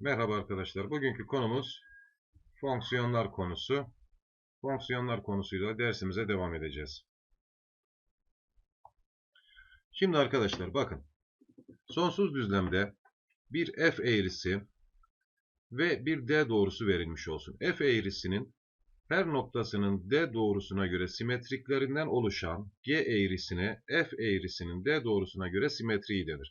Merhaba arkadaşlar. Bugünkü konumuz fonksiyonlar konusu. Fonksiyonlar konusuyla dersimize devam edeceğiz. Şimdi arkadaşlar bakın. Sonsuz düzlemde bir f eğrisi ve bir d doğrusu verilmiş olsun. f eğrisinin her noktasının d doğrusuna göre simetriklerinden oluşan g eğrisine f eğrisinin d doğrusuna göre simetriği denir.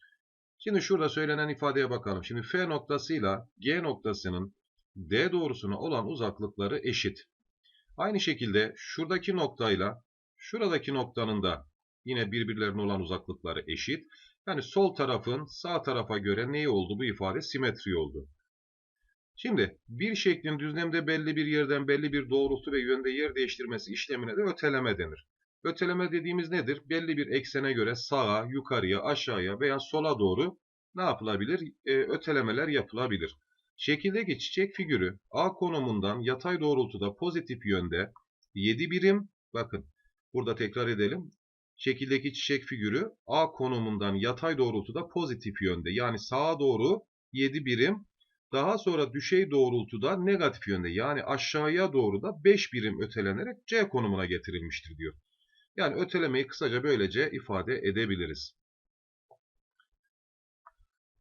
Şimdi şurada söylenen ifadeye bakalım. Şimdi F noktasıyla G noktasının D doğrusuna olan uzaklıkları eşit. Aynı şekilde şuradaki noktayla şuradaki noktanın da yine birbirlerine olan uzaklıkları eşit. Yani sol tarafın sağ tarafa göre neyi oldu bu ifade? Simetri oldu. Şimdi bir şeklin düzlemde belli bir yerden belli bir doğrultu ve yönde yer değiştirmesi işlemine de öteleme denir. Öteleme dediğimiz nedir? Belli bir eksene göre sağa, yukarıya, aşağıya veya sola doğru ne yapılabilir? E, ötelemeler yapılabilir. Şekildeki çiçek figürü A konumundan yatay doğrultuda pozitif yönde 7 birim, bakın burada tekrar edelim. Şekildeki çiçek figürü A konumundan yatay doğrultuda pozitif yönde yani sağa doğru 7 birim daha sonra düşey doğrultuda negatif yönde yani aşağıya doğru da 5 birim ötelenerek C konumuna getirilmiştir diyor. Yani ötelemeyi kısaca böylece ifade edebiliriz.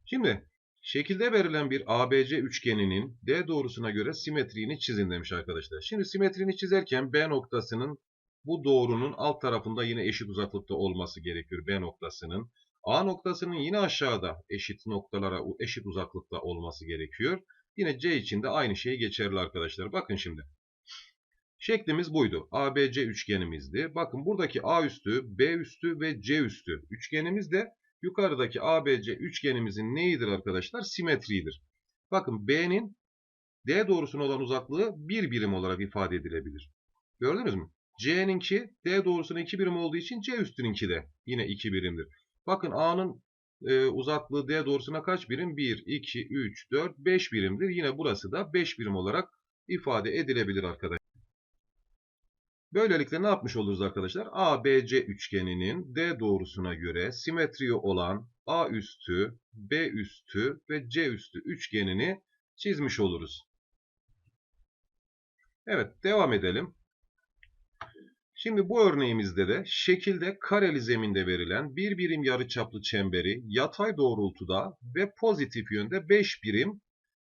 Şimdi şekilde verilen bir ABC üçgeninin D doğrusuna göre simetriğini çizin demiş arkadaşlar. Şimdi simetriğini çizerken B noktasının bu doğrunun alt tarafında yine eşit uzaklıkta olması gerekiyor B noktasının. A noktasının yine aşağıda eşit noktalara eşit uzaklıkta olması gerekiyor. Yine C için de aynı şey geçerli arkadaşlar. Bakın şimdi. Şeklimiz buydu. ABC üçgenimizdi. Bakın buradaki A üstü, B üstü ve C üstü üçgenimiz de yukarıdaki ABC üçgenimizin neyidir arkadaşlar? Simetridir. Bakın B'nin D doğrusuna olan uzaklığı bir birim olarak ifade edilebilir. Gördünüz mü? C'ninki D doğrusuna 2 birim olduğu için C üstününki de yine 2 birimdir. Bakın A'nın e, uzaklığı D doğrusuna kaç birim? 1, 2, 3, 4, 5 birimdir. Yine burası da 5 birim olarak ifade edilebilir arkadaşlar. Böylelikle ne yapmış oluruz arkadaşlar? ABC üçgeninin D doğrusuna göre simetri olan A üstü, B üstü ve C üstü üçgenini çizmiş oluruz. Evet, devam edelim. Şimdi bu örneğimizde de şekilde kareli zeminde verilen bir birim yarıçaplı çemberi yatay doğrultuda ve pozitif yönde 5 birim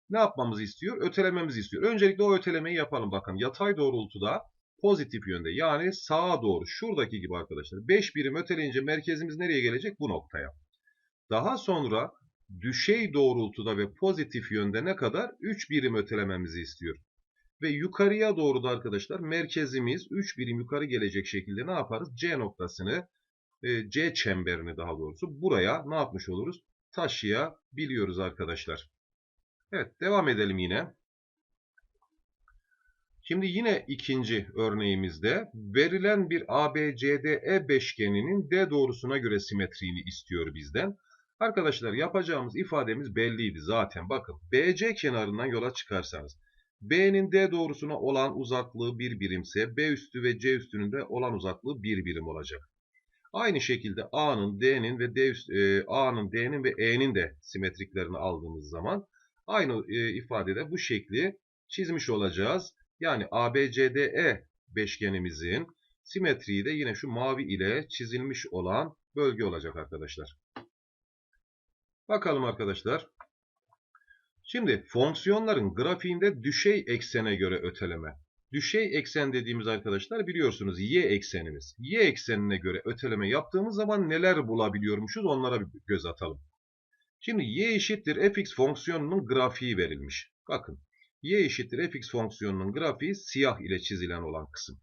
ne yapmamızı istiyor? Ötelememizi istiyor. Öncelikle o ötelemeyi yapalım. Bakın yatay doğrultuda pozitif yönde yani sağa doğru şuradaki gibi arkadaşlar 5 birim öteleyince merkezimiz nereye gelecek? Bu noktaya. Daha sonra düşey doğrultuda ve pozitif yönde ne kadar? 3 birim ötelememizi istiyor. Ve yukarıya doğru da arkadaşlar merkezimiz 3 birim yukarı gelecek şekilde ne yaparız? C noktasını, e, C çemberini daha doğrusu buraya ne yapmış oluruz? Taşıyabiliyoruz arkadaşlar. Evet devam edelim yine. Şimdi yine ikinci örneğimizde verilen bir ABCDE beşgeninin D doğrusuna göre simetriğini istiyor bizden. Arkadaşlar yapacağımız ifademiz belliydi zaten. Bakın BC kenarından yola çıkarsanız B'nin D doğrusuna olan uzaklığı bir birimse B üstü ve C üstünün de olan uzaklığı bir birim olacak. Aynı şekilde A'nın, D'nin ve D üst, e, A'nın, D'nin ve E'nin de simetriklerini aldığımız zaman aynı e, ifadede bu şekli çizmiş olacağız. Yani ABCDE beşgenimizin simetriği de yine şu mavi ile çizilmiş olan bölge olacak arkadaşlar. Bakalım arkadaşlar. Şimdi fonksiyonların grafiğinde düşey eksene göre öteleme. Düşey eksen dediğimiz arkadaşlar biliyorsunuz y eksenimiz. Y eksenine göre öteleme yaptığımız zaman neler bulabiliyormuşuz onlara bir göz atalım. Şimdi y eşittir fx fonksiyonunun grafiği verilmiş. Bakın y eşittir fx fonksiyonunun grafiği siyah ile çizilen olan kısım.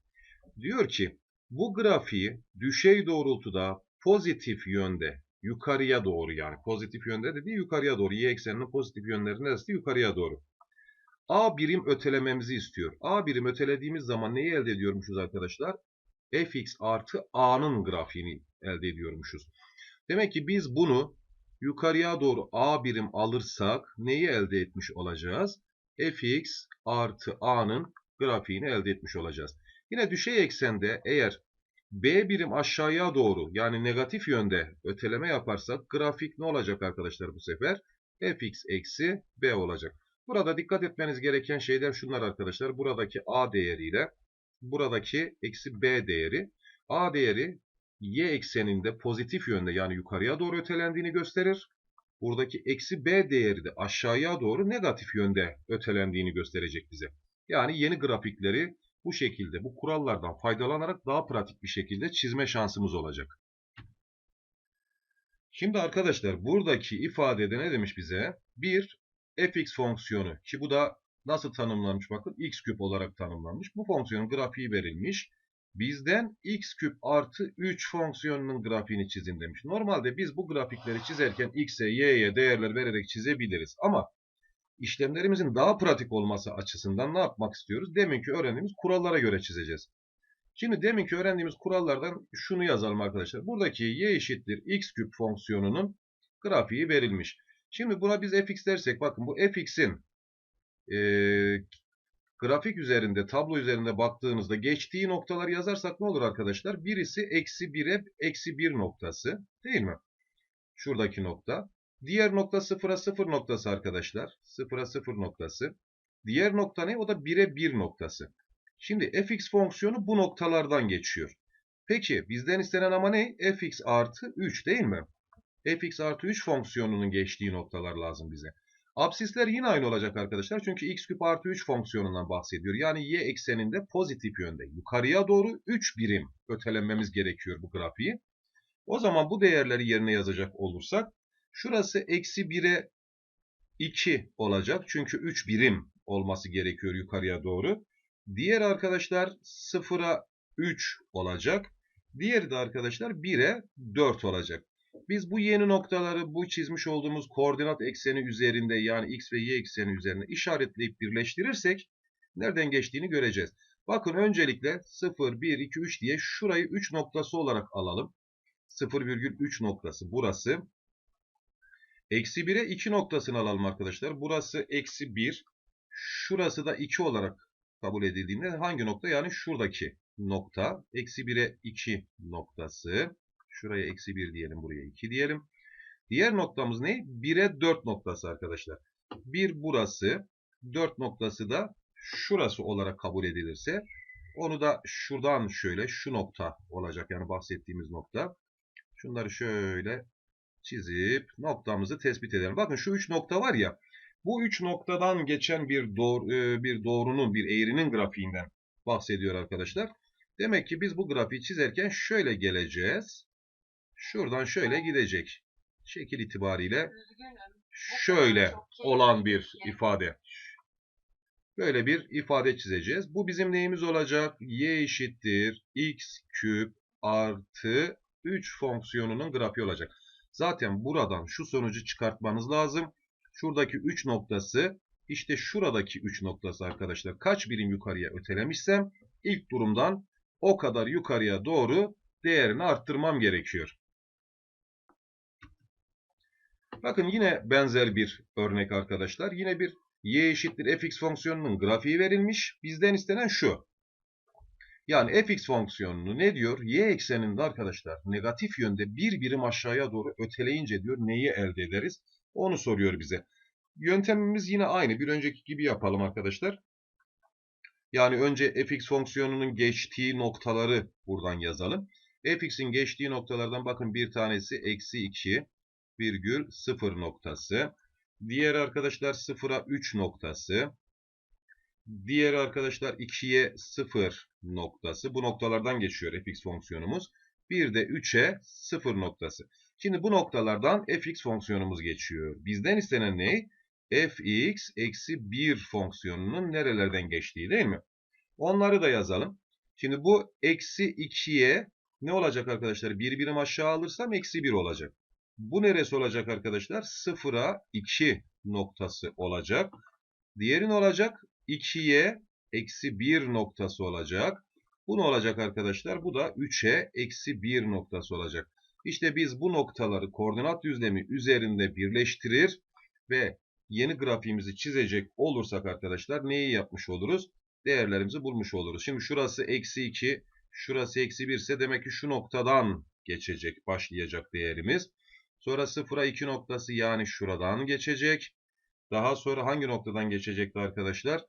Diyor ki bu grafiği düşey doğrultuda pozitif yönde yukarıya doğru yani pozitif yönde dediği yukarıya doğru y ekseninin pozitif yönleri neresi yukarıya doğru. A birim ötelememizi istiyor. A birim ötelediğimiz zaman neyi elde ediyormuşuz arkadaşlar? fx artı a'nın grafiğini elde ediyormuşuz. Demek ki biz bunu yukarıya doğru a birim alırsak neyi elde etmiş olacağız? Fx artı a'nın grafiğini elde etmiş olacağız. Yine düşey eksende eğer b birim aşağıya doğru yani negatif yönde öteleme yaparsak grafik ne olacak arkadaşlar bu sefer? fx eksi b olacak. Burada dikkat etmeniz gereken şeyler şunlar arkadaşlar. Buradaki A değeriyle buradaki eksi B değeri. A değeri y ekseninde pozitif yönde yani yukarıya doğru ötelendiğini gösterir. Buradaki eksi b değeri de aşağıya doğru negatif yönde ötelendiğini gösterecek bize. Yani yeni grafikleri bu şekilde bu kurallardan faydalanarak daha pratik bir şekilde çizme şansımız olacak. Şimdi arkadaşlar buradaki ifadede ne demiş bize? Bir fx fonksiyonu ki bu da nasıl tanımlanmış bakın x küp olarak tanımlanmış. Bu fonksiyonun grafiği verilmiş. Bizden x küp artı 3 fonksiyonunun grafiğini çizin demiş. Normalde biz bu grafikleri çizerken x'e, y'ye değerler vererek çizebiliriz. Ama işlemlerimizin daha pratik olması açısından ne yapmak istiyoruz? Deminki öğrendiğimiz kurallara göre çizeceğiz. Şimdi deminki öğrendiğimiz kurallardan şunu yazalım arkadaşlar. Buradaki y eşittir x küp fonksiyonunun grafiği verilmiş. Şimdi buna biz fx dersek bakın bu fx'in e, grafik üzerinde, tablo üzerinde baktığınızda geçtiği noktaları yazarsak ne olur arkadaşlar? Birisi eksi 1'e eksi 1 noktası değil mi? Şuradaki nokta. Diğer nokta 0'a 0 noktası arkadaşlar. 0'a 0 noktası. Diğer nokta ne? O da 1'e 1 noktası. Şimdi fx fonksiyonu bu noktalardan geçiyor. Peki bizden istenen ama ne? fx artı 3 değil mi? fx artı 3 fonksiyonunun geçtiği noktalar lazım bize. Absisler yine aynı olacak arkadaşlar. Çünkü x küp artı 3 fonksiyonundan bahsediyor. Yani y ekseninde pozitif yönde yukarıya doğru 3 birim ötelenmemiz gerekiyor bu grafiği. O zaman bu değerleri yerine yazacak olursak şurası eksi 1'e 2 olacak. Çünkü 3 birim olması gerekiyor yukarıya doğru. Diğer arkadaşlar 0'a 3 olacak. Diğeri de arkadaşlar 1'e 4 olacak. Biz bu yeni noktaları bu çizmiş olduğumuz koordinat ekseni üzerinde yani x ve y ekseni üzerine işaretleyip birleştirirsek nereden geçtiğini göreceğiz. Bakın öncelikle 0, 1, 2, 3 diye şurayı 3 noktası olarak alalım. 0,3 noktası burası. Eksi 1'e 2 noktasını alalım arkadaşlar. Burası eksi 1. Şurası da 2 olarak kabul edildiğinde hangi nokta? Yani şuradaki nokta. Eksi 1'e 2 noktası. Şuraya eksi 1 diyelim. Buraya 2 diyelim. Diğer noktamız ne? 1'e 4 noktası arkadaşlar. 1 burası. 4 noktası da şurası olarak kabul edilirse onu da şuradan şöyle şu nokta olacak. Yani bahsettiğimiz nokta. Şunları şöyle çizip noktamızı tespit edelim. Bakın şu 3 nokta var ya. Bu 3 noktadan geçen bir doğru, e, bir doğrunun, bir eğrinin grafiğinden bahsediyor arkadaşlar. Demek ki biz bu grafiği çizerken şöyle geleceğiz. Şuradan şöyle gidecek. Şekil itibariyle şöyle olan bir ifade. Böyle bir ifade çizeceğiz. Bu bizim neyimiz olacak? y eşittir x küp artı 3 fonksiyonunun grafiği olacak. Zaten buradan şu sonucu çıkartmanız lazım. Şuradaki 3 noktası işte şuradaki 3 noktası arkadaşlar. Kaç birim yukarıya ötelemişsem ilk durumdan o kadar yukarıya doğru değerini arttırmam gerekiyor. Bakın yine benzer bir örnek arkadaşlar. Yine bir y eşittir fx fonksiyonunun grafiği verilmiş. Bizden istenen şu. Yani fx fonksiyonunu ne diyor? Y ekseninde arkadaşlar negatif yönde bir birim aşağıya doğru öteleyince diyor neyi elde ederiz? Onu soruyor bize. Yöntemimiz yine aynı. Bir önceki gibi yapalım arkadaşlar. Yani önce fx fonksiyonunun geçtiği noktaları buradan yazalım. fx'in geçtiği noktalardan bakın bir tanesi eksi 2 virgül 0 noktası. Diğer arkadaşlar 0'a 3 noktası. Diğer arkadaşlar 2'ye 0 noktası. Bu noktalardan geçiyor fx fonksiyonumuz. Bir de 3'e 0 noktası. Şimdi bu noktalardan fx fonksiyonumuz geçiyor. Bizden istenen ne? fx eksi 1 fonksiyonunun nerelerden geçtiği değil mi? Onları da yazalım. Şimdi bu eksi 2'ye ne olacak arkadaşlar? Bir birim aşağı alırsam eksi 1 olacak. Bu neresi olacak arkadaşlar? 0'a 2 noktası olacak. Diğeri ne olacak? 2'ye eksi 1 noktası olacak. Bu ne olacak arkadaşlar? Bu da 3'e eksi 1 noktası olacak. İşte biz bu noktaları koordinat düzlemi üzerinde birleştirir ve yeni grafiğimizi çizecek olursak arkadaşlar neyi yapmış oluruz? Değerlerimizi bulmuş oluruz. Şimdi şurası eksi 2, şurası eksi 1 ise demek ki şu noktadan geçecek, başlayacak değerimiz. Sonra 0'a 2 noktası yani şuradan geçecek. Daha sonra hangi noktadan geçecekti arkadaşlar?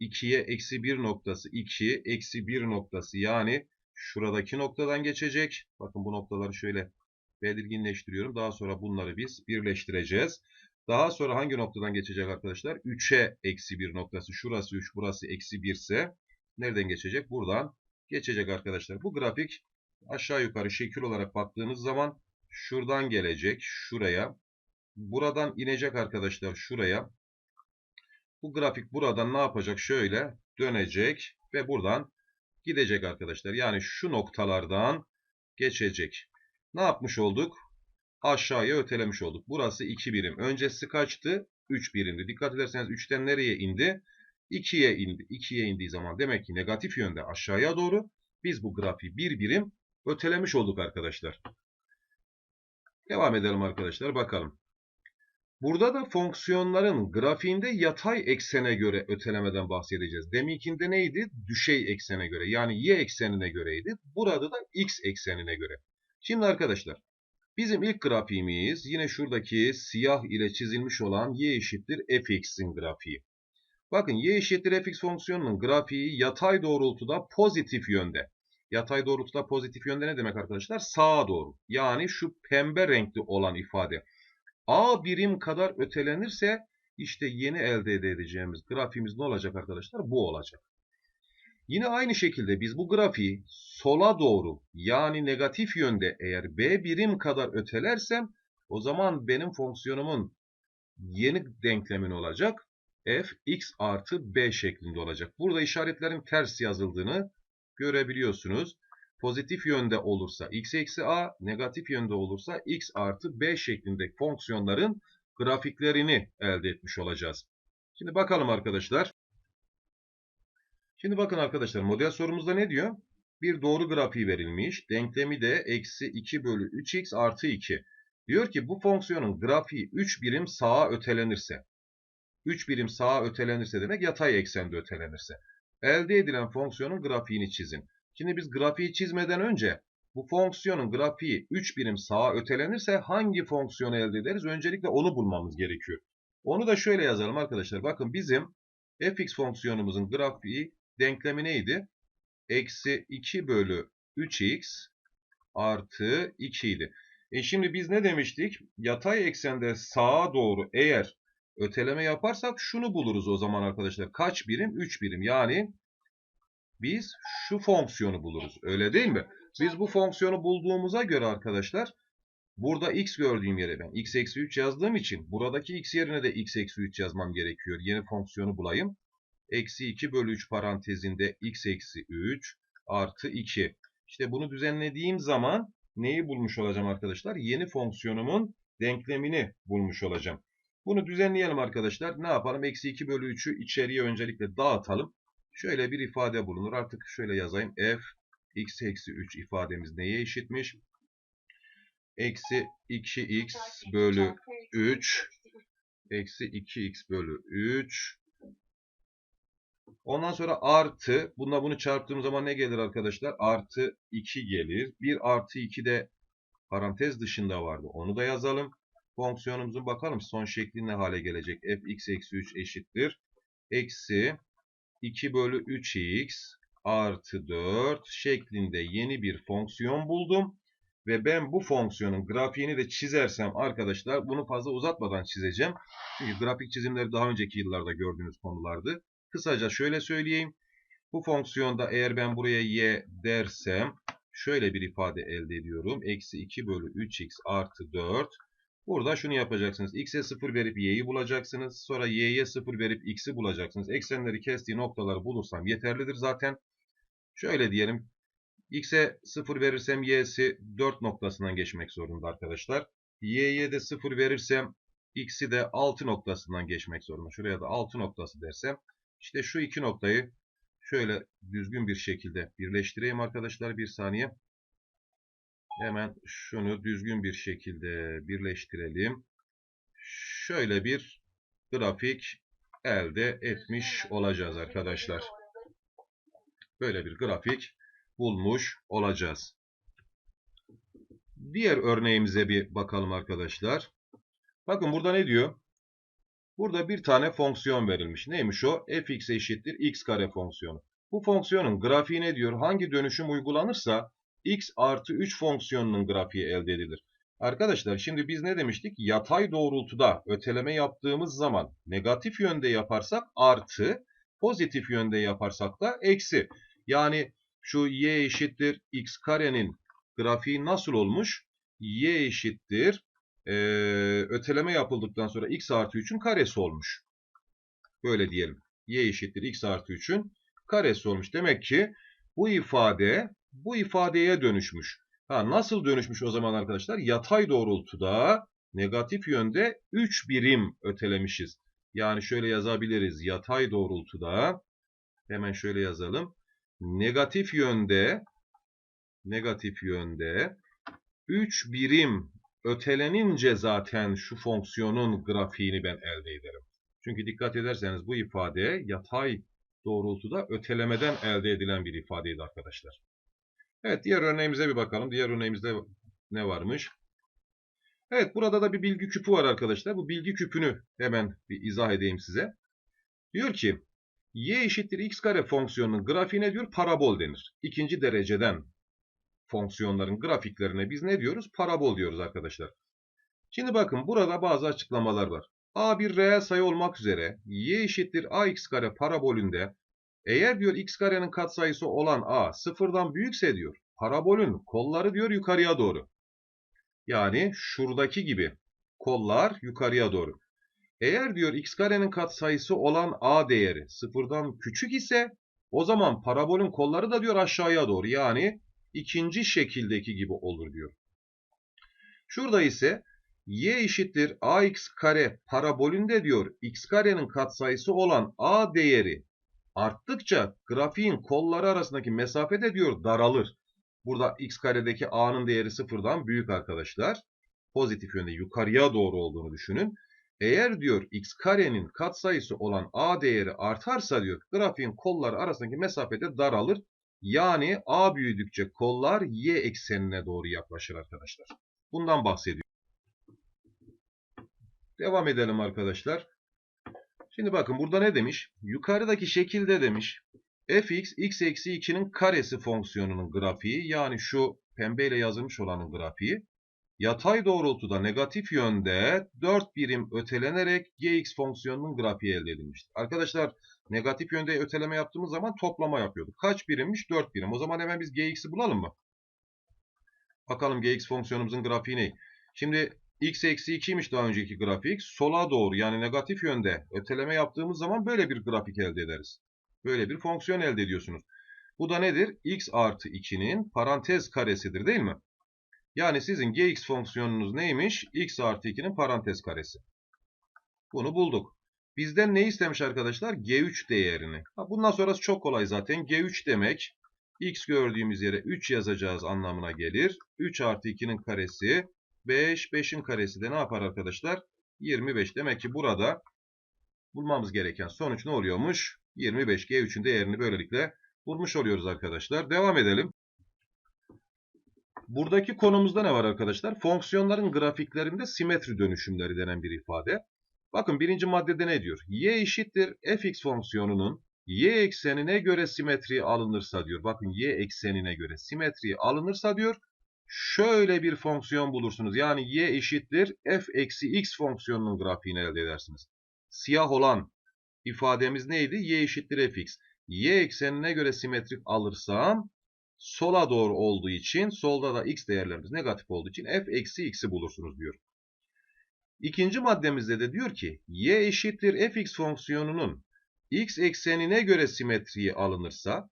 2'ye eksi 1 noktası 2, eksi 1 noktası yani şuradaki noktadan geçecek. Bakın bu noktaları şöyle belirginleştiriyorum. Daha sonra bunları biz birleştireceğiz. Daha sonra hangi noktadan geçecek arkadaşlar? 3'e eksi 1 noktası. Şurası 3, burası eksi 1 ise nereden geçecek? Buradan geçecek arkadaşlar. Bu grafik aşağı yukarı şekil olarak baktığınız zaman şuradan gelecek şuraya. Buradan inecek arkadaşlar şuraya. Bu grafik buradan ne yapacak? Şöyle dönecek ve buradan gidecek arkadaşlar. Yani şu noktalardan geçecek. Ne yapmış olduk? Aşağıya ötelemiş olduk. Burası 2 birim. Öncesi kaçtı? 3 birimdi. Dikkat ederseniz 3'ten nereye indi? 2'ye indi. 2'ye indiği zaman demek ki negatif yönde aşağıya doğru biz bu grafiği bir birim ötelemiş olduk arkadaşlar. Devam edelim arkadaşlar bakalım. Burada da fonksiyonların grafiğinde yatay eksene göre ötelemeden bahsedeceğiz. Deminkinde neydi? Düşey eksene göre yani y eksenine göreydi. Burada da x eksenine göre. Şimdi arkadaşlar bizim ilk grafiğimiz yine şuradaki siyah ile çizilmiş olan y eşittir fx'in grafiği. Bakın y eşittir fx fonksiyonunun grafiği yatay doğrultuda pozitif yönde. Yatay doğrultuda pozitif yönde ne demek arkadaşlar? Sağa doğru. Yani şu pembe renkli olan ifade. A birim kadar ötelenirse işte yeni elde edeceğimiz grafiğimiz ne olacak arkadaşlar? Bu olacak. Yine aynı şekilde biz bu grafiği sola doğru yani negatif yönde eğer B birim kadar ötelersem o zaman benim fonksiyonumun yeni denklemin olacak. f x artı b şeklinde olacak. Burada işaretlerin ters yazıldığını görebiliyorsunuz. Pozitif yönde olursa x eksi a, negatif yönde olursa x artı b şeklinde fonksiyonların grafiklerini elde etmiş olacağız. Şimdi bakalım arkadaşlar. Şimdi bakın arkadaşlar model sorumuzda ne diyor? Bir doğru grafiği verilmiş. Denklemi de eksi 2 bölü 3x artı 2. Diyor ki bu fonksiyonun grafiği 3 birim sağa ötelenirse. 3 birim sağa ötelenirse demek yatay eksende ötelenirse. Elde edilen fonksiyonun grafiğini çizin. Şimdi biz grafiği çizmeden önce bu fonksiyonun grafiği 3 birim sağa ötelenirse hangi fonksiyonu elde ederiz? Öncelikle onu bulmamız gerekiyor. Onu da şöyle yazalım arkadaşlar. Bakın bizim fx fonksiyonumuzun grafiği denklemi neydi? Eksi 2 bölü 3x artı 2 idi. E şimdi biz ne demiştik? Yatay eksende sağa doğru eğer öteleme yaparsak şunu buluruz o zaman arkadaşlar. Kaç birim? 3 birim. Yani biz şu fonksiyonu buluruz. Öyle değil mi? Biz bu fonksiyonu bulduğumuza göre arkadaşlar burada x gördüğüm yere ben x eksi 3 yazdığım için buradaki x yerine de x eksi 3 yazmam gerekiyor. Yeni fonksiyonu bulayım. Eksi 2 bölü 3 parantezinde x eksi 3 artı 2. İşte bunu düzenlediğim zaman neyi bulmuş olacağım arkadaşlar? Yeni fonksiyonumun denklemini bulmuş olacağım. Bunu düzenleyelim arkadaşlar. Ne yapalım? Eksi 2 bölü 3'ü içeriye öncelikle dağıtalım. Şöyle bir ifade bulunur. Artık şöyle yazayım. f x eksi 3 ifademiz neye eşitmiş? Eksi 2x bölü 3 eksi 2x bölü 3 Ondan sonra artı, bununla bunu çarptığım zaman ne gelir arkadaşlar? Artı 2 gelir. 1 artı 2 de parantez dışında vardı. Onu da yazalım. Fonksiyonumuzun bakalım son şekli ne hale gelecek? fx eksi 3 eşittir. Eksi 2 bölü 3x artı 4 şeklinde yeni bir fonksiyon buldum. Ve ben bu fonksiyonun grafiğini de çizersem arkadaşlar bunu fazla uzatmadan çizeceğim. Çünkü grafik çizimleri daha önceki yıllarda gördüğünüz konulardı. Kısaca şöyle söyleyeyim. Bu fonksiyonda eğer ben buraya y dersem şöyle bir ifade elde ediyorum. Eksi 2 bölü 3x artı 4. Burada şunu yapacaksınız. x'e 0 verip y'yi bulacaksınız. Sonra y'ye 0 verip x'i bulacaksınız. Eksenleri kestiği noktaları bulursam yeterlidir zaten. Şöyle diyelim. x'e 0 verirsem y'si 4 noktasından geçmek zorunda arkadaşlar. y'ye de 0 verirsem x'i de 6 noktasından geçmek zorunda. Şuraya da 6 noktası dersem işte şu iki noktayı şöyle düzgün bir şekilde birleştireyim arkadaşlar. Bir saniye. Hemen şunu düzgün bir şekilde birleştirelim. Şöyle bir grafik elde etmiş olacağız arkadaşlar. Böyle bir grafik bulmuş olacağız. Diğer örneğimize bir bakalım arkadaşlar. Bakın burada ne diyor? Burada bir tane fonksiyon verilmiş. Neymiş o? fx eşittir x kare fonksiyonu. Bu fonksiyonun grafiği ne diyor? Hangi dönüşüm uygulanırsa x artı 3 fonksiyonunun grafiği elde edilir. Arkadaşlar şimdi biz ne demiştik? Yatay doğrultuda öteleme yaptığımız zaman negatif yönde yaparsak artı, pozitif yönde yaparsak da eksi. Yani şu y eşittir x karenin grafiği nasıl olmuş? y eşittir e, öteleme yapıldıktan sonra x artı 3'ün karesi olmuş. Böyle diyelim. y eşittir x artı 3'ün karesi olmuş. Demek ki bu ifade bu ifadeye dönüşmüş. Ha, nasıl dönüşmüş o zaman arkadaşlar? Yatay doğrultuda negatif yönde 3 birim ötelemişiz. Yani şöyle yazabiliriz. Yatay doğrultuda hemen şöyle yazalım. Negatif yönde negatif yönde 3 birim ötelenince zaten şu fonksiyonun grafiğini ben elde ederim. Çünkü dikkat ederseniz bu ifade yatay doğrultuda ötelemeden elde edilen bir ifadeydi arkadaşlar. Evet diğer örneğimize bir bakalım. Diğer örneğimizde ne varmış? Evet burada da bir bilgi küpü var arkadaşlar. Bu bilgi küpünü hemen bir izah edeyim size. Diyor ki y eşittir x kare fonksiyonunun grafiğine diyor parabol denir. İkinci dereceden fonksiyonların grafiklerine biz ne diyoruz? Parabol diyoruz arkadaşlar. Şimdi bakın burada bazı açıklamalar var. A bir reel sayı olmak üzere y eşittir ax kare parabolünde eğer diyor x karenin katsayısı olan a sıfırdan büyükse diyor parabolün kolları diyor yukarıya doğru. Yani şuradaki gibi kollar yukarıya doğru. Eğer diyor x karenin katsayısı olan a değeri sıfırdan küçük ise o zaman parabolün kolları da diyor aşağıya doğru. Yani ikinci şekildeki gibi olur diyor. Şurada ise y eşittir ax kare parabolünde diyor x karenin katsayısı olan a değeri arttıkça grafiğin kolları arasındaki mesafe de diyor daralır. Burada x karedeki a'nın değeri sıfırdan büyük arkadaşlar. Pozitif yönde yukarıya doğru olduğunu düşünün. Eğer diyor x karenin katsayısı olan a değeri artarsa diyor grafiğin kolları arasındaki mesafe de daralır. Yani a büyüdükçe kollar y eksenine doğru yaklaşır arkadaşlar. Bundan bahsediyor. Devam edelim arkadaşlar. Şimdi bakın burada ne demiş? Yukarıdaki şekilde demiş. fx x eksi 2'nin karesi fonksiyonunun grafiği yani şu pembeyle yazılmış olanın grafiği yatay doğrultuda negatif yönde 4 birim ötelenerek gx fonksiyonunun grafiği elde edilmiştir. Arkadaşlar negatif yönde öteleme yaptığımız zaman toplama yapıyorduk. Kaç birimmiş? 4 birim. O zaman hemen biz gx'i bulalım mı? Bakalım gx fonksiyonumuzun grafiği ne? Şimdi x eksi 2'ymiş daha önceki grafik. Sola doğru yani negatif yönde öteleme yaptığımız zaman böyle bir grafik elde ederiz. Böyle bir fonksiyon elde ediyorsunuz. Bu da nedir? x artı 2'nin parantez karesidir değil mi? Yani sizin gx fonksiyonunuz neymiş? x artı 2'nin parantez karesi. Bunu bulduk. Bizden ne istemiş arkadaşlar? G3 değerini. Ha, bundan sonrası çok kolay zaten. G3 demek x gördüğümüz yere 3 yazacağız anlamına gelir. 3 artı 2'nin karesi 5. 5'in karesi de ne yapar arkadaşlar? 25. Demek ki burada bulmamız gereken sonuç ne oluyormuş? 25. G3'ün değerini böylelikle bulmuş oluyoruz arkadaşlar. Devam edelim. Buradaki konumuzda ne var arkadaşlar? Fonksiyonların grafiklerinde simetri dönüşümleri denen bir ifade. Bakın birinci maddede ne diyor? y eşittir fx fonksiyonunun y eksenine göre simetri alınırsa diyor. Bakın y eksenine göre simetri alınırsa diyor. Şöyle bir fonksiyon bulursunuz. Yani y eşittir f eksi x fonksiyonunun grafiğini elde edersiniz. Siyah olan ifademiz neydi? y eşittir fx. y eksenine göre simetrik alırsam sola doğru olduğu için solda da x değerlerimiz negatif olduğu için f eksi x'i bulursunuz diyor. İkinci maddemizde de diyor ki y eşittir fx fonksiyonunun x eksenine göre simetriği alınırsa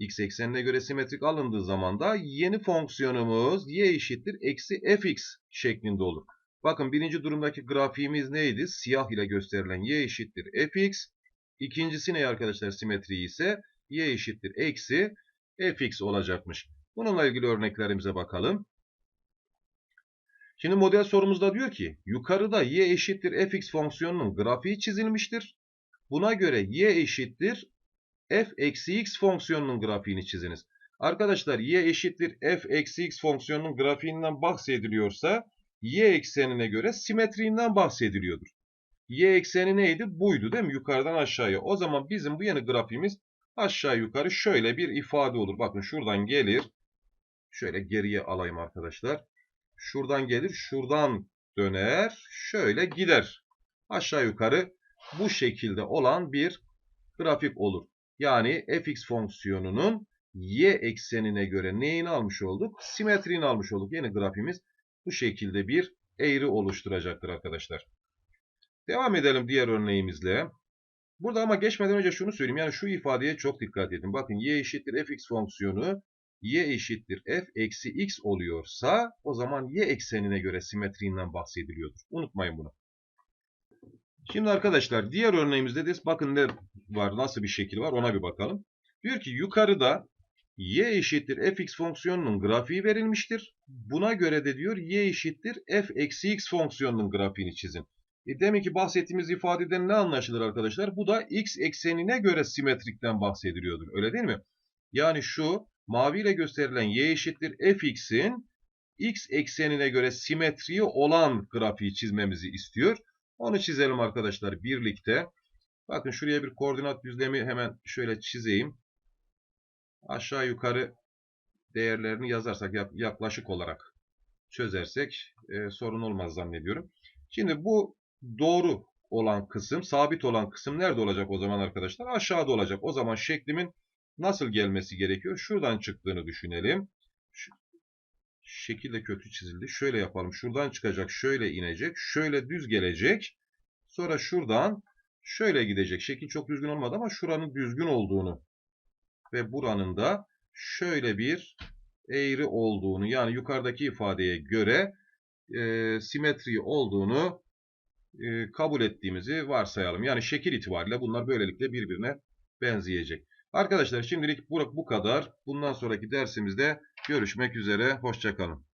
x eksenine göre simetrik alındığı zaman da yeni fonksiyonumuz y eşittir eksi fx şeklinde olur. Bakın birinci durumdaki grafiğimiz neydi? Siyah ile gösterilen y eşittir fx. İkincisi ne arkadaşlar simetriği ise y eşittir eksi fx olacakmış. Bununla ilgili örneklerimize bakalım. Şimdi model sorumuzda diyor ki yukarıda y eşittir fx fonksiyonunun grafiği çizilmiştir. Buna göre y eşittir f eksi x fonksiyonunun grafiğini çiziniz. Arkadaşlar y eşittir f eksi x fonksiyonunun grafiğinden bahsediliyorsa y eksenine göre simetriğinden bahsediliyordur. y ekseni neydi? Buydu değil mi? Yukarıdan aşağıya. O zaman bizim bu yeni grafiğimiz aşağı yukarı şöyle bir ifade olur. Bakın şuradan gelir. Şöyle geriye alayım arkadaşlar. Şuradan gelir, şuradan döner, şöyle gider. Aşağı yukarı bu şekilde olan bir grafik olur. Yani fx fonksiyonunun y eksenine göre neyini almış olduk? Simetriğini almış olduk. Yeni grafiğimiz bu şekilde bir eğri oluşturacaktır arkadaşlar. Devam edelim diğer örneğimizle. Burada ama geçmeden önce şunu söyleyeyim. Yani şu ifadeye çok dikkat edin. Bakın y eşittir fx fonksiyonu y eşittir f eksi x oluyorsa o zaman y eksenine göre simetriğinden bahsediliyordur. Unutmayın bunu. Şimdi arkadaşlar diğer örneğimizde de bakın var nasıl bir şekil var ona bir bakalım. Diyor ki yukarıda y eşittir fx fonksiyonunun grafiği verilmiştir. Buna göre de diyor y eşittir f eksi x fonksiyonunun grafiğini çizin. E demek ki bahsettiğimiz ifadeden ne anlaşılır arkadaşlar? Bu da x eksenine göre simetrikten bahsediliyordur. Öyle değil mi? Yani şu maviyle gösterilen y eşittir fx'in x eksenine göre simetriği olan grafiği çizmemizi istiyor. Onu çizelim arkadaşlar birlikte. Bakın şuraya bir koordinat düzlemi hemen şöyle çizeyim. Aşağı yukarı değerlerini yazarsak yaklaşık olarak çözersek e, sorun olmaz zannediyorum. Şimdi bu doğru olan kısım, sabit olan kısım nerede olacak o zaman arkadaşlar? Aşağıda olacak. O zaman şeklimin nasıl gelmesi gerekiyor? Şuradan çıktığını düşünelim. Şu, şekil de kötü çizildi. Şöyle yapalım. Şuradan çıkacak, şöyle inecek, şöyle düz gelecek. Sonra şuradan şöyle gidecek. Şekil çok düzgün olmadı ama şuranın düzgün olduğunu ve buranın da şöyle bir eğri olduğunu yani yukarıdaki ifadeye göre e, simetri olduğunu e, kabul ettiğimizi varsayalım. Yani şekil itibariyle bunlar böylelikle birbirine benzeyecek. Arkadaşlar şimdilik bu, kadar. Bundan sonraki dersimizde görüşmek üzere. Hoşçakalın.